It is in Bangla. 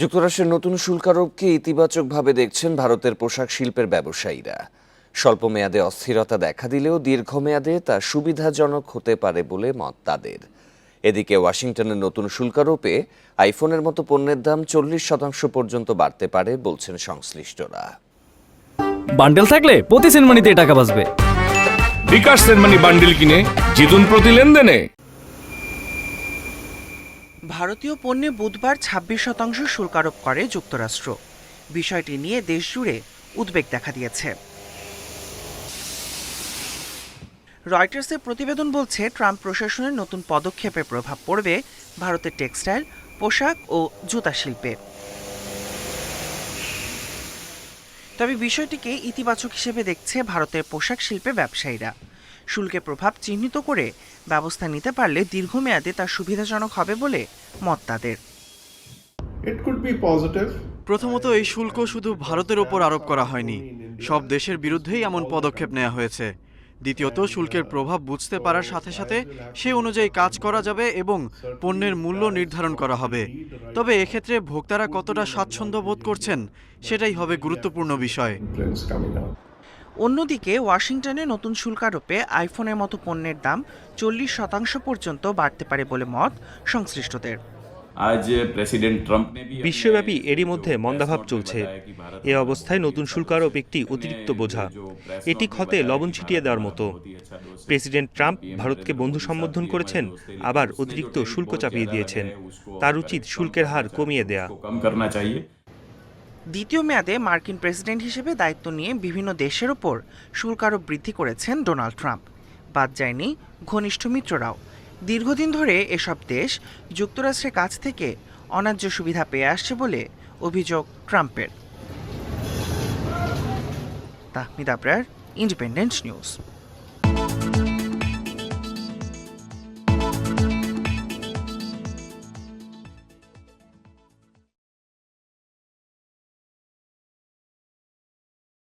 যুক্তরাষ্ট্রের নতুন শুল্ক আরোপকে ইতিবাচকভাবে দেখছেন ভারতের পোশাক শিল্পের ব্যবসায়ীরা। স্বল্প মেয়াদে অস্থিরতা দেখা দিলেও দীর্ঘমেয়াদে তা সুবিধাজনক হতে পারে বলে মত তাদের। এদিকে ওয়াশিংটনের নতুন শুল্ক আরোপে আইফোনের মতো পণ্যের দাম চল্লিশ শতাংশ পর্যন্ত বাড়তে পারে বলছেন সংশ্লিষ্টরা। বান্ডেল থাকলে প্রতি সেনমানিতে টাকা বাঁচবে। বিকাশ সেনমানি বান্ডিল কিনে জিতুন প্রতি লেনদেনে। ভারতীয় পণ্যে বুধবার ছাব্বিশ শতাংশ শুল্ক আরোপ করে যুক্তরাষ্ট্র। বিষয়টি নিয়ে দেশজুড়ে উদ্বেগ দেখা দিয়েছে। রয়টার্সের প্রতিবেদন বলছে, ট্রাম্প প্রশাসনের নতুন পদক্ষেপের প্রভাব পড়বে ভারতের টেক্সটাইল, পোশাক ও জুতা শিল্পে। তবে বিষয়টিকে ইতিবাচক হিসেবে দেখছে ভারতের পোশাক শিল্পে ব্যবসায়ীরা। শুল্কের প্রভাব চিহ্নিত করে ব্যবস্থা নিতে পারলে দীর্ঘমেয়াদে তা সুবিধাজনক হবে বলে মত তাদের. প্রথমত এই শুল্ক শুধু ভারতের ওপর আরোপ করা হয়নি। সব দেশের বিরুদ্ধেই এমন পদক্ষেপ নেওয়া হয়েছে। দ্বিতীয়ত শুল্কের প্রভাব বুঝতে পারার সাথে সাথে সে অনুযায়ী কাজ করা যাবে এবং পণ্যের মূল্য নির্ধারণ করা হবে। তবে এক্ষেত্রে ভোক্তারা কতটা স্বাচ্ছন্দ্য বোধ করছেন সেটাই হবে গুরুত্বপূর্ণ বিষয়. অন্যদিকে ওয়াশিংটনে নতুন শুল্ক আরোপে আইফোনের মতো পণ্যের দাম চল্লিশ শতাংশ পর্যন্ত বাড়তে পারে বলে মত সংশ্লিষ্টদের। প্রেসিডেন্ট ট্রাম্প বিশ্বব্যাপী এরই মধ্যে মন্দাভাব চলছে। এ অবস্থায় নতুন শুল্ক আরোপ একটি অতিরিক্ত বোঝা। এটি ক্ষতে লবণ ছিটিয়ে দেওয়ার মতো। প্রেসিডেন্ট ট্রাম্প ভারতকে বন্ধু সম্বোধন করেছেন আবার অতিরিক্ত শুল্ক চাপিয়ে দিয়েছেন। তার উচিত শুল্কের হার কমিয়ে দেয়া। দ্বিতীয় মেয়াদে মার্কিন প্রেসিডেন্ট হিসেবে দায়িত্ব নিয়ে বিভিন্ন দেশের ওপর শুল্ক আরোপ বৃদ্ধি করেছেন ডোনাল্ড ট্রাম্প। বাদ যায়নি ঘনিষ্ঠ মিত্ররাও। দীর্ঘদিন ধরে এসব দেশ যুক্তরাষ্ট্রের কাছ থেকে অন্যায্য সুবিধা পেয়ে আসছে বলে অভিযোগ ট্রাম্পের। Tahmid Abrar, Independent News.